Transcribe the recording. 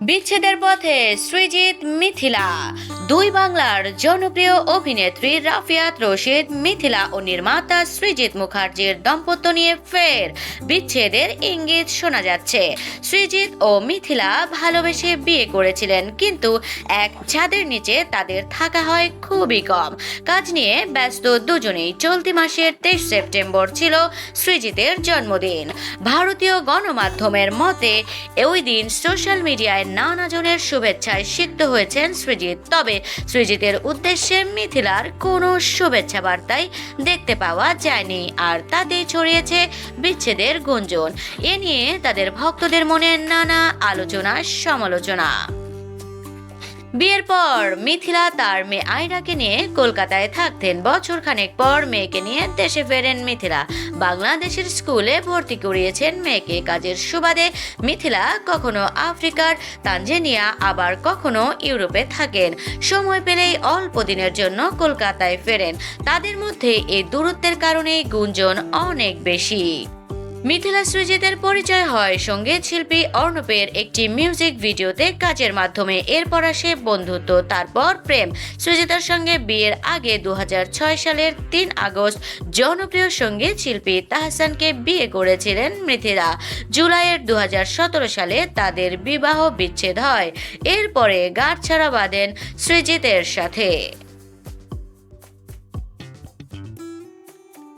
বিচ্ছেদের পথে সৃজিত মিথিলা। দুই বাংলার জনপ্রিয় অভিনেত্রী রাফিয়াত রশিদ মিথিলা ও নির্মাতা সৃজিত মুখার্জির দম্পত্য নিয়ে ফের বিচ্ছেদের ইঙ্গিত শোনা যাচ্ছে। সৃজিত ও মিথিলা ভালোবেসে বিয়ে করেছিলেন, কিন্তু এক ছাদের নিচে তাদের থাকা হয় খুবই কম। কাজ নিয়ে ব্যস্ত দুজনেই চলতি মাসের তেইশ সেপ্টেম্বর ছিল সৃজিতের জন্মদিন। ভারতীয় গণমাধ্যমের মতে, ওই দিন সোশ্যাল মিডিয়ায় নানা জনের শুভেচ্ছায় সিদ্ধ হয়েছেন সৃজিত তবে সৃজিতের উদ্দেশ্যে মিথিলার কোনো শুভেচ্ছা বার্তাই দেখতে পাওয়া যায়নি আর তাতেই ছড়িয়েছে বিচ্ছেদের গুঞ্জন। এ নিয়ে তাদের ভক্তদের মনে নানা আলোচনা সমালোচনা বিয়ের পর মিথিলা তার মেয়ে আয়রাকে নিয়ে কলকাতায় থাকতেন। বছর খানেক পর মেয়েকে নিয়ে দেশে ফেরেন মিথিলা। বাংলাদেশের স্কুলে ভর্তি করিয়েছেন মেয়েকে। কাজের সুবাদে মিথিলা কখনো আফ্রিকার তানজেনিয়া, আবার কখনো ইউরোপে থাকেন। সময় পেলেই অল্প দিনের জন্য কলকাতায় ফেরেন। তাদের মধ্যে এই দূরত্বের কারণেই গুঞ্জন অনেক বেশি। মিথিলা সৃজিতের পরিচয় হয় সংগীত শিল্পী অর্ণবের একটি মিউজিক ভিডিওতে কাজের মাধ্যমে। এরপর আসে বন্ধুত্ব, তারপর প্রেম। সৃজিতার সঙ্গে বিয়ের আগে দু হাজার ছয় সালের তিন আগস্ট জনপ্রিয় সংগীত শিল্পী তাহসানকে বিয়ে করেছিলেন মিথিলা। জুলাইয়ের দু হাজার সতেরো সালে তাদের বিবাহ বিচ্ছেদ হয়। এরপরে গাঁটছাড়া বাঁধেন সৃজিতের সাথে।